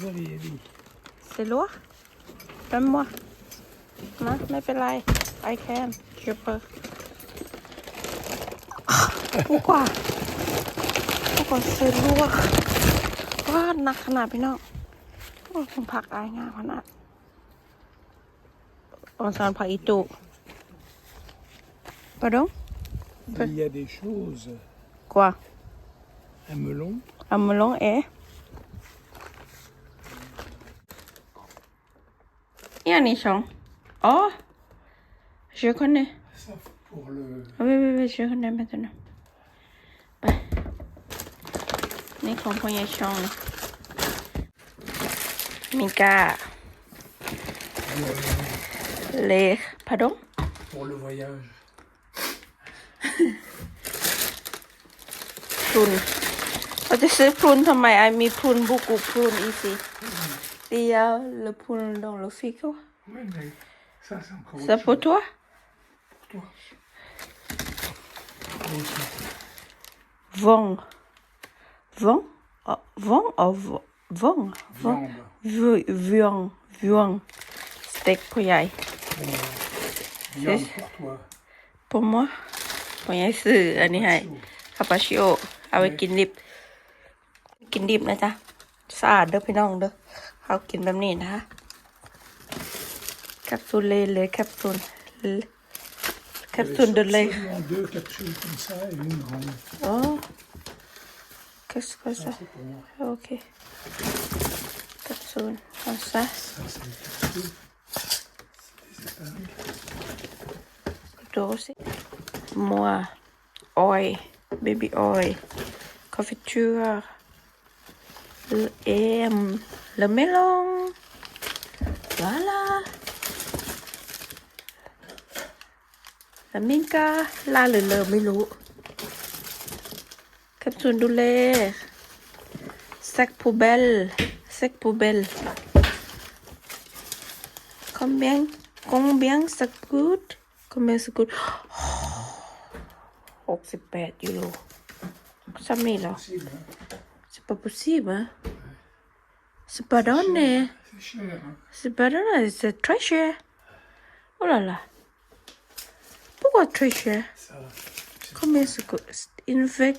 เสร็จลวเป็นมั้ยนะไม่เป็นไร I can jumper ผู้กว่าผู้กว่าเสรลจลวกว่าหนักขนาดพี่น้องว่าคุณผักอายงานขนาดอนสานผายตุ Pardon Il y a des choses. Quoi Un melon. Un melon Et u n é c h a n t o h je connais. Ça, pour le... Oui, oui, oui, je connais maintenant. Bah. Les c o m p a g n e z s c h a n t Mika. Les... Pardon Pour le voyage. พรุนเราจะซื้อพรุนทำไมไอมีพรุนบุกุพรุนอีสิเดียวหรือพรุนดองหรือฟิกเขา Oui, mais ça, c'est encore. Ça pour toi Pour toi. Vent. Vent. Vent. Vent. Vent. Vent. Vent. Vent. Steak pour yai. v i r n d e pour toi. Pour moi. Pour yai, c e p o u r yai. Capaccio. Avec une lip. กินดิบนะจ๊ะสะอาดเด้อพี่น้องเด้อเขากินแบบนี้นะคะ Capsule, les capsules. Les capsules de lait. deux capsules comme ça et une grande. Oh. Qu'est-ce que ça, ça pour... Ok. Capsule, comme ça. Ça, c'est des capsules. C'est des épingles. Toi aussi. Moi. Oil. Baby oil. Confiture. Le Et le melon. Voilà. แต่มิ้งก็ลาหรือเลิอไม่รู้คับชุนดูเลสักพูเบลสักพูเบลคอมเบียงคอมเบียงสกูดคอมเบียงสกูดหกสิบแปดยูโรใช่ไหมล่ะสิบปุ๊บสิบอ่ะสิบปอนดเนี่ยสิบปอนดน่ะสิบทรัชเช่โอ้ล่ะล่ะ Pourquoi Combien ça Il nous fait,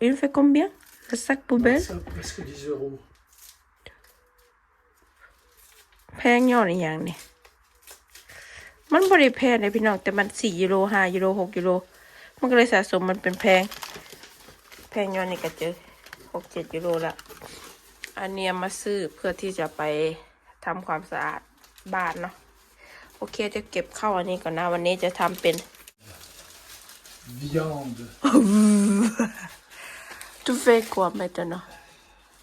il fait combien Le sac poubelle Ça, presque 10 euros. แพงยอดอีกอย่างนี่มันบริแพงเลยพี่น้อง แต่มันสี่ยูโรห้ายูโรหกยูโร มันก็เลยสะสมมันเป็นแพง แพงยอนนี่ก็เจอหกเจ็ดยูโรละ อันเนี้ยมาซื้อเพื่อที่จะไปทำความสะอาด บ้านเนาะโอเคจะเก็บเข้าอันนี้ก่อนนะวันนี้จะทำเป็น viande. tu fais quoi maintenant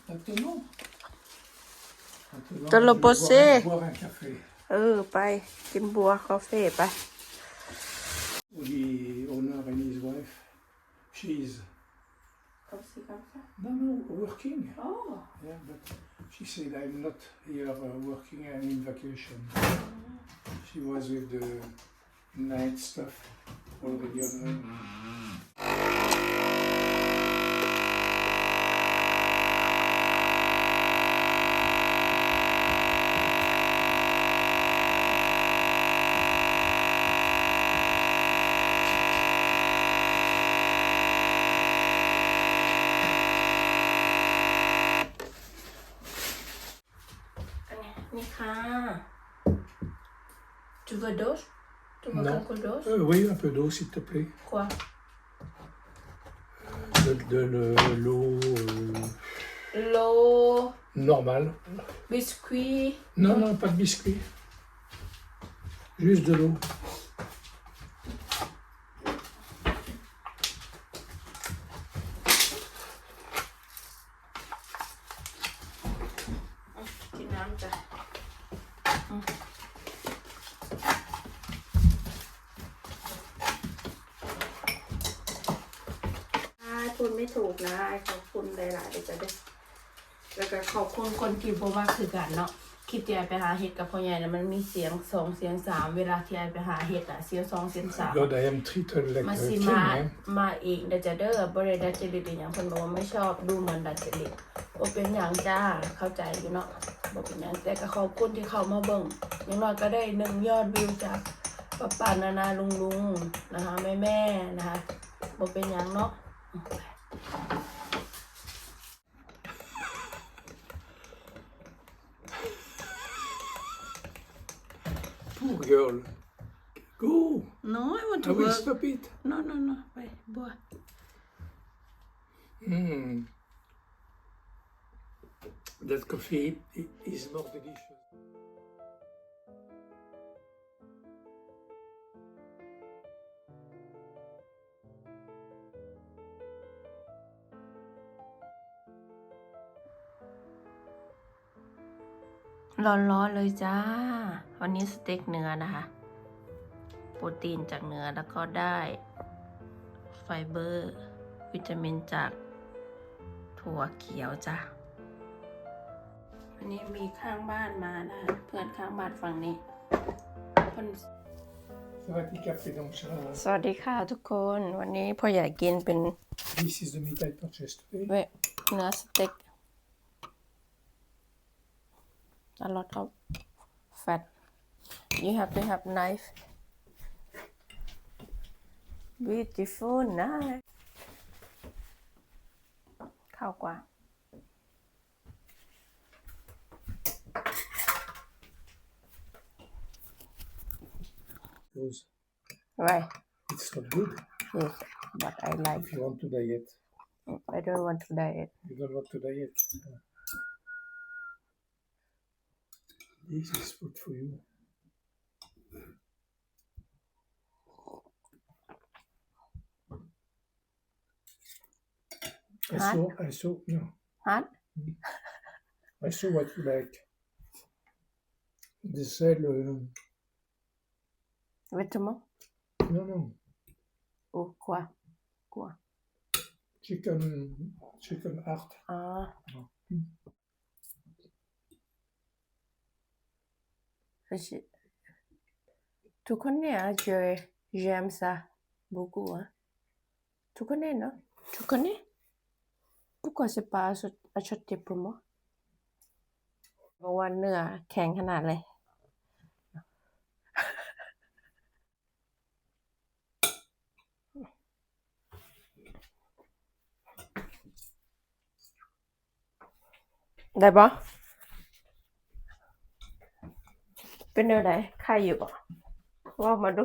Maintenant Maintenant, ตลบเซ je vais boire un café. เออไปกินบัวคาเฟ่ไป We honor and his wife. She's no no working. Yeah, but she said I'm not here uh, working. I'm in vacation. She was with the night stuff, all the other. d'eau Tu euh, Oui, un peu d'eau, s'il te plaît. Quoi euh, De, l'eau. Euh, l'eau. Normale. Biscuit Non, non, pas de biscuit. Juste de l'eau. คูดไม่ถูกนะขอบคุณหลายๆเดี๋ยวจะได้แล้วก็ขอบคุณ คนที่บ่มาคือกันเนาะคลิปที่ไอไปหาเห็ดกับพ่อใหญ่นะมันมีเสียงสองเสียงสามเวลาที่ไอไปหาเห็ดอ่ะเสียงสองเสียงสามมาซีมา มาอีกเดี๋ยวจะเด้อบริดัจจริตอย่างคนบอกว่าไม่ชอบดูเหมือนดัจจริตโอเป็นอย่างจ้าเข้าใจอยู่เนาะบอกเป็นอย่างแต่ก็ขอบคุณที่เข้ามาเบิ่งอย่างน้อยก็ได้หนึ่งยอดวิวจากป้าปานานาลุงลุงนะคะแม่แม่นะคะบอกเป็นอย่างเนาะ Poor girl. Go. No, I want to I will stop it. No, no, no. Wait, boy. Mm. That coffee is more delicious. ร้อนๆเลยจ้า วันนี้สเต็กเนื้อนะคะ โปรตีนจากเนื้อแล้วก็ได้ไฟเบอร์วิตามินจากถั่วเขียวจ้า วันนี้มีข้างบ้านมานะคะเพื่อนข้างบ้านฝั่งนี้คนสวัสดีครับพี่น้องชาสวัสดีค่ะทุกคนวันนี้พ่อใหญ่กินเป็น This is the meat I purchased today เนื้อสเต็ก a lot of fat you have to have knife beautiful knife ข้าวกว่า Those. Why? It's not good. Yes, but I like. If you want to diet? I don't want to diet. You don't want to diet. Yeah. is good for you. I saw, I saw, no. I saw what you like. They uh, Vêtements? Non, non. Ou oh, quoi? Quoi? Chicken, chicken heart. Ah. Mm. Tu connais, hein, j'aime ça beaucoup. Hein. Tu connais, non Tu connais Pourquoi c'est pas acheté pour moi เพราะว่าเนื้อแข็งขนาดเลยได้ปะเป็นอะไรนไข่อยู่บ่ว่ามาดู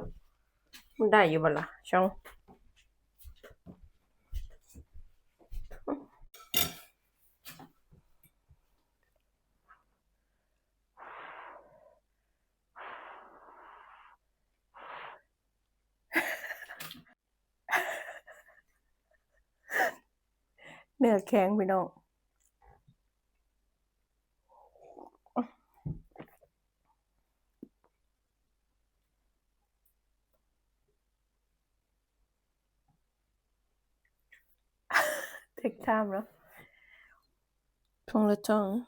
มันได้อยู่บ่ล่ะช่องเนื้อแข็งไป่น้อง respectable. Prends le temps. Hein.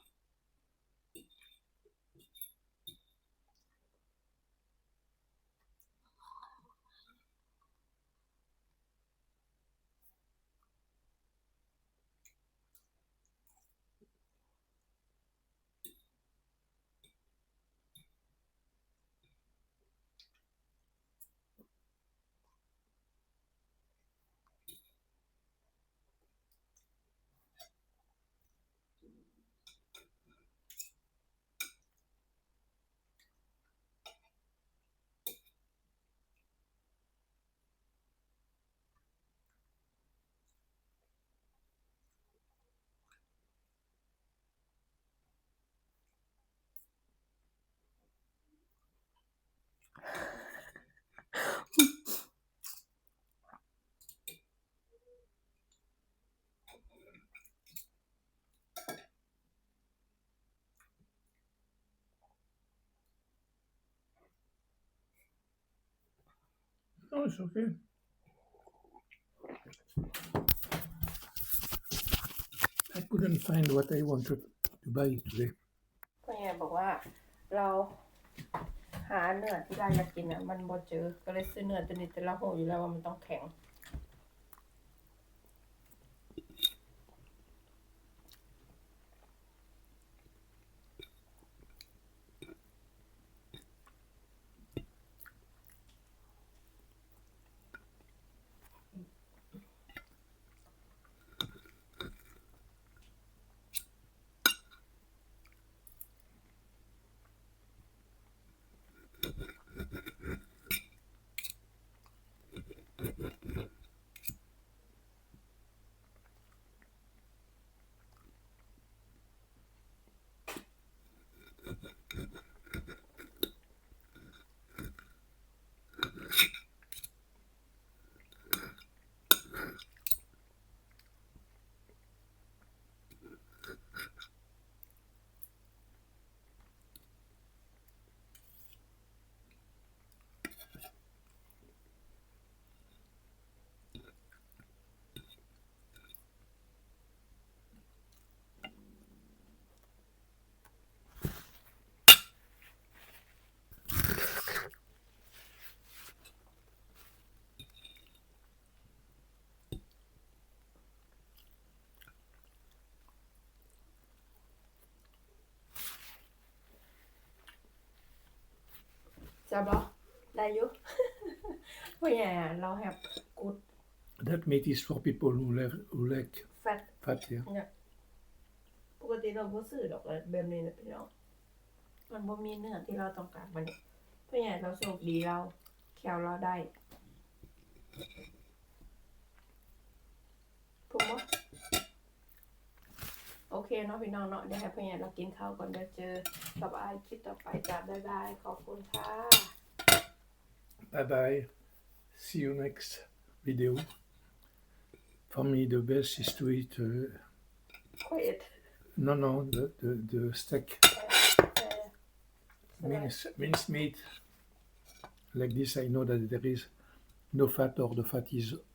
No, it's okay. I couldn't find what I wanted to buy today. แม่บอกว่าเราหาเนื้อที่ร้าอยากกินอ่ะมันบ่เจอ ก็เลยซื้อเนื้อตัวนี้แต่เราโหอยู่แล้วว่ามันต้องแข็งจับเหรอได้อยู่เพราะอย่างเราแฮบกูด That meat is for people who like, who like fat, yeah. เนี่ยปกติเราก็ซื้อดอกเลยแบบนี้นะพี่น้องมันบ่มีเนื้อที่เราต้องการมันเ่พราะอย่างเราโชคดีเราแขวเราไดู้มไหมโอเคเนาะพี่น้องเนาะเดี๋ยวให้พ่อใหญ่เรากินข้าวก่อนเดี๋ยวเจอกับอายคลิปต่อไปจ้าบ๊ายบายขอบคุณค่ะ Bye bye. See you next video. For me, the best is to eat. Uh, Quiet. No, no, the, the, the steak. Uh, uh, mince, minced meat. Like this, I know that there is no fat or the fat is